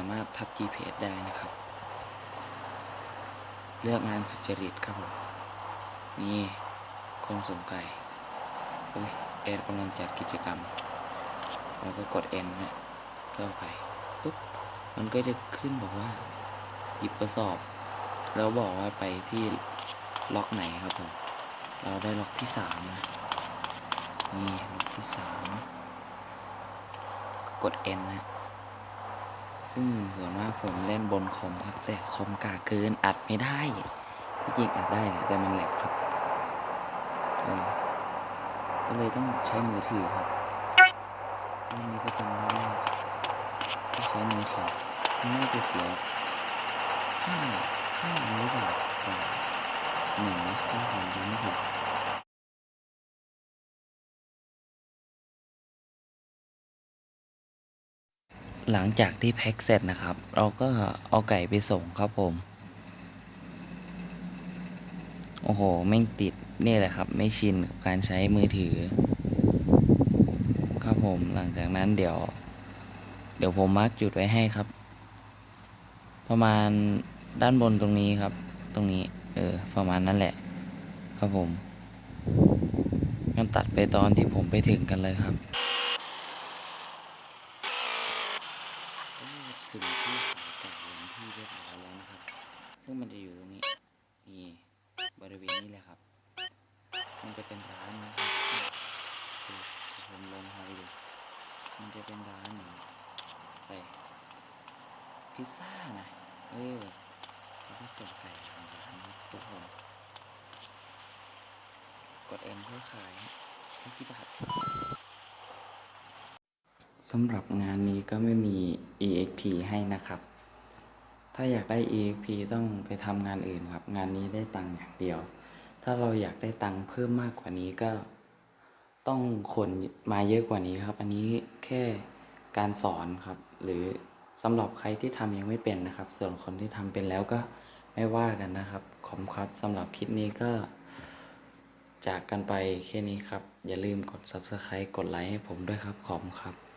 ามารถทับ GPS ได้นะครับ เลือกงานสุจริตครับผมนี่คงส่งไก่เอ็นกำลังจัดกิจกรรม แล้วก็กดเอ็นนะเพื่อไก่ปุ๊บมันก็จะขึ้นบอกว่า หยิบกระสอบ แล้วบอกว่าไปที่ล็อกไหนครับผมเราได้ล็อกที่สามนะนี่ล็อกที่สามกด N นะ ซึ่งส่วนมากผมเล่นบนคอมครับ แต่คอมกาเกินอัดไม่ได้ที่จริงอัดได้แหละแต่มันแหลกครับก็เลยต้องใช้มือถือครับอบนี้ก็เป็นรอบแรกที่ใช้มือถือน่าจะเสียห้าห้าหรือเปล่าหนึ่งนะครับผมจำไม่ผิด หลังจากที่แพ็คเสร็จนะครับ เราก็เอาไก่ไปส่งครับผม โอ้โหไม่ติดนี่แหละครับ ไม่ชินกับการใช้มือถือ ครับผมหลังจากนั้นเดี๋ยว เดี๋ยวผมมาร์กจุดไว้ให้ครับ ประมาณด้านบนตรงนี้ครับ ตรงนี้ เออ ประมาณนั้นแหละ ครับผมงั้นตัดไปตอนที่ผมไปถึงกันเลยครับ ก็ถึงที่ขายไก่เป็นที่เรียบร้อยแล้วนะครับ ซึ่งมันจะอยู่ตรงนี้นี่บริเวณนี้เลยครับ มันจะเป็นร้านนะครับเดี๋ยวผมลงพาไปดูมันจะเป็นร้านเหมือนอะไรพิซซ่านะเออแล้วก็ส่งไก่ทางร้านครับทุกคนกดเอ็นเพื่อขายไม่กี่บาท สำหรับงานนี้ก็ไม่มี EXP ให้นะครับ ถ้าอยากได้ EXP ต้องไปทำงานอื่นครับ งานนี้ได้ตังค์อย่างเดียว ถ้าเราอยากได้ตังค์เพิ่มมากกว่านี้ก็ต้องคนมาเยอะกว่านี้ครับ อันนี้แค่การสอนครับ หรือสำหรับใครที่ทำยังไม่เป็นนะครับ ส่วนคนที่ทำเป็นแล้วก็ไม่ว่ากันนะครับ ขอบคุณครับสำหรับคลิปนี้ก็ จากกันไปแค่นี้ครับ อย่าลืมกด Subscribe กดไลค์ให้ผมด้วยครับ ขอบคุณครับ